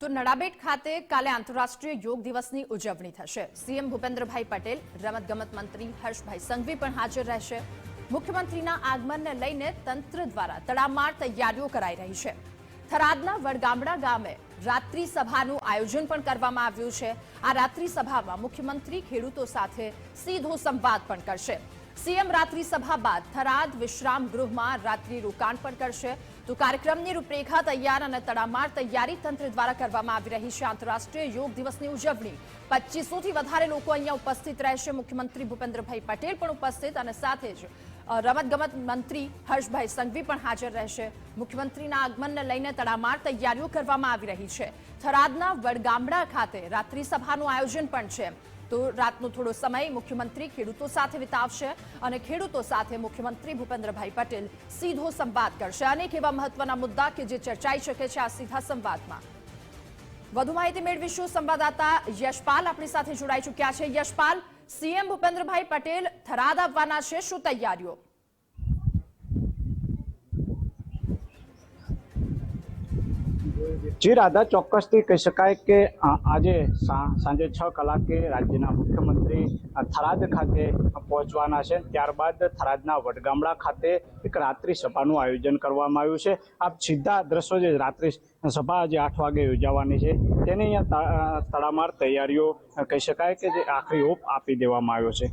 તો નડાબેટ ખાતે કાલે આંતરરાષ્ટ્રીય યોગ દિવસની ઉજવણી થશે. સીએમ ભૂપેન્દ્રભાઈ પટેલ, રમતગમત મંત્રી હર્ષભાઈ સંઘવી પણ હાજર રહેશે. મુખ્યમંત્રીના આગમનને લઈને તંત્ર દ્વારા તડામાર તૈયારીઓ કરાઈ રહી છે. થરાદના વડગામડા ગામે રાત્રિ સભાનું આયોજન પણ કરવામાં આવ્યું છે. આ રાત્રિ સભામાં મુખ્યમંત્રી ખેડૂતો સાથે સીધો સંવાદ પણ કરશે. સીએમ રાત્રિ સભા બાદ થરાદ વિશ્રામ ગૃહમાં રાત્રિ રોકાણ પણ કરશે. તો કાર્યક્રમની રૂપરેખા તૈયાર અને તડામાર તૈયારી તંત્ર દ્વારા કરવામાં આવી રહી છે. આંતરરાષ્ટ્રીય યોગ દિવસની ઉજવણી પચીસોથી વધારે લોકો અહીંયા ઉપસ્થિત રહેશે. મુખ્યમંત્રી ભૂપેન્દ્રભાઈ પટેલ પણ ઉપસ્થિત અને સાથે જ રમતગમત મંત્રી હર્ષભાઈ સંઘવી પણ હાજર રહેશે. મુખ્યમંત્રીના આગમનને લઈને તડામાર તૈયારીઓ કરવામાં આવી રહી છે. થરાદના વડગામડા ખાતે રાત્રિ સભાનું આયોજન પણ છે. તો રાતનો થોડો સમય મુખ્યમંત્રી ખેડૂતો સાથે વિતાવશે અને ખેડૂતો સાથે મુખ્યમંત્રી ભૂપેન્દ્રભાઈ પટેલ સીધો સંવાદ કરશે. અનેક એવા મહત્વના મુદ્દા કે જે ચર્ચાઈ શકે છે આ સીધા સંવાદમાં. વધુ માહિતી મેળવીશું સંવાદદાતા યશપાલ આપણી સાથે જોડાઈ ચૂક્યા છે. યશપાલ, સીએમ ભૂપેન્દ્રભાઈ પટેલ થરાદ આવવાના છે. શું તૈયારીઓ? જી, રાધા, ચોક્કસથી કહી શકાય કે આજે સાંજે છ કલાકે રાજ્યના મુખ્યમંત્રી થરાદ ખાતે પહોંચવાના છે. ત્યારબાદ થરાદના વડગામડા ખાતે એક રાત્રિ સભાનું આયોજન કરવામાં આવ્યું છે. આપ સીધા દ્રશ્યો જે રાત્રિ સભા આજે આઠ વાગે યોજાવાની છે, તેની અહીંયા તડામાર તૈયારીઓ કહી શકાય કે જે આખરી ઓપ આપી દેવામાં આવ્યો છે.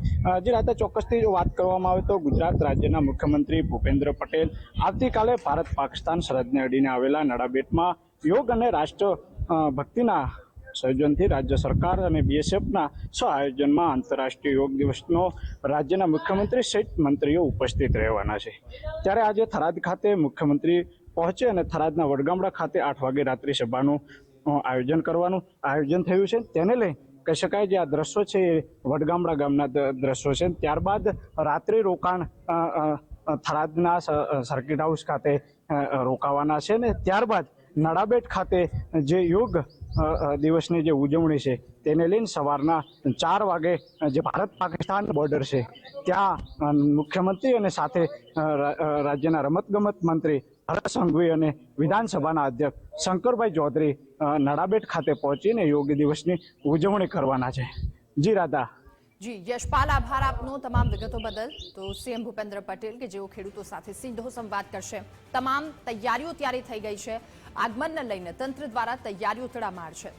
જે રાતે ચોક્કસથી જો વાત કરવામાં આવે તો ગુજરાત રાજ્યના મુખ્યમંત્રી ભૂપેન્દ્ર પટેલ આવતીકાલે ભારત પાકિસ્તાન સરહદને અડીને આવેલા નડાબેટમાં યોગ અને રાષ્ટ્ર ભક્તિના સંયોજનથી રાજ્ય સરકાર અને બીએસએફના સહ આયોજનમાં આંતરરાષ્ટ્રીય યોગ દિવસનો રાજ્યના મુખ્યમંત્રી સહિત મંત્રીઓ ઉપસ્થિત રહેવાના છે. ત્યારે આજે થરાદ ખાતે મુખ્યમંત્રી પહોંચે અને થરાદના વડગામડા ખાતે આઠ વાગે રાત્રિ સભાનું આયોજન કરવાનું આયોજન થયું છે. તેને લઈ કહી શકાય જે આ દ્રશ્યો છે એ વડગામડા ગામના દ્રશ્યો છે. ત્યારબાદ રાત્રિ રોકાણ થરાદના સર્કિટ હાઉસ ખાતે રોકાવાના છે ને ત્યારબાદ નડાબેટ ખાતે જે યોગ દિવસની જે ઉજવણી છે, તેને લઈને સવારના ચાર વાગે જે ભારત પાકિસ્તાન બોર્ડર છે, ત્યાં મુખ્યમંત્રી અને સાથે રાજ્યના રમતગમત મંત્રી હર્ષ સંઘવી અને વિધાનસભાના અધ્યક્ષ શંકરભાઈ ચૌધરી નડાબેટ ખાતે પહોંચીને યોગ દિવસની ઉજવણી કરવાના છે. જી રાધા. જી, યશપાલ, આભાર આપનો તમામ વિગતો બદલ. તો સીએમ ભૂપેન્દ્ર પટેલ કે જેઓ ખેડૂતો સાથે સીધો સંવાદ કરશે. તમામ તૈયારીઓ ત્યારે થઈ ગઈ છે. આગમનને લઈને તંત્ર દ્વારા તૈયારીઓ તડામાર છે.